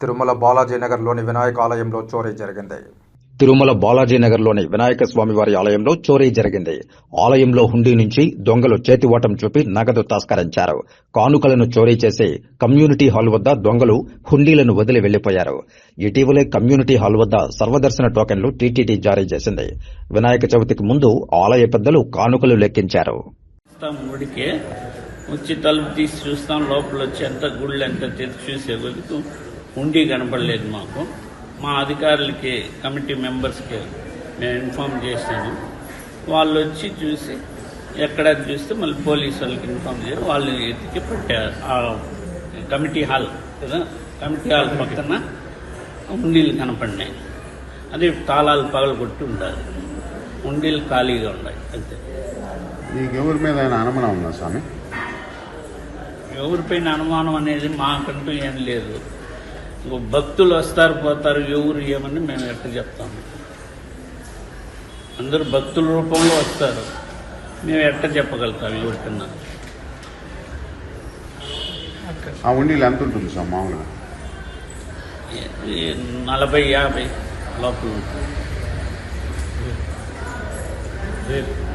తిరుమల బాలాజీ నగర్లోని వినాయక ఆలయంలో చోరీ జరిగింది. తిరుమల బాలాజీ నగర్లోని వినాయక స్వామివారి ఆలయంలో చోరీ జరిగింది. ఆలయంలో హుండీ నుంచి దొంగలు చేతివాటం చూపి నగదు తస్కరించారు. కానుకలను చోరీ చేసి కమ్యూనిటీ హాల్ వద్ద దొంగలు హుండీలను వదిలి వెళ్ళిపోయారు ఇటీవలే కమ్యూనిటీ హాల్ వద్ద సర్వదర్శన టోకెన్లు టీటీడీ జారీ చేసింది. వినాయక చవితికి ముందు ఆలయ పెద్దలు కానుకలు లెక్కించారు. వచ్చి తలుపు తీసి చూస్తాం లోపల వచ్చి ఎంత గుళ్ళు ఎంత తెచ్చి చూసే ఉండి కనపడలేదు మాకు. మా అధికారులకి కమిటీ మెంబర్స్కి మేము ఇన్ఫామ్ చేశాను. వాళ్ళు వచ్చి చూసి ఎక్కడ చూస్తే మళ్ళీ పోలీసు వాళ్ళకి ఇన్ఫామ్ చేసి వాళ్ళు ఎత్తికి పట్టారు. ఆ కమిటీ హాల్ కదా? కమిటీ హాల్ పక్కన ఉండీలు కనపడినాయి. అది తాళాలు పగలు కొట్టి ఉండాలి. ఉండీలు ఖాళీగా ఉన్నాయి అంతే. మీకు ఎవరి మీద అనుమానం ఉందా స్వామి? ఎవరిపైన అనుమానం అనేది మాకంటూ ఏం లేదు. భక్తులు వస్తారు పోతారు ఎవరు ఏమని మేము ఎట్లా చెప్తాము అందరూ భక్తుల రూపంలో వస్తారు. మేము ఎట్ట చెప్పగలుగుతాం ఎవరికన్నా ఆ ఉండీలు ఎంత ఉంటుంది స్వామి మామూలుగా? ఈ నలభై యాభై లోపల ఉంటుంది. రేపు.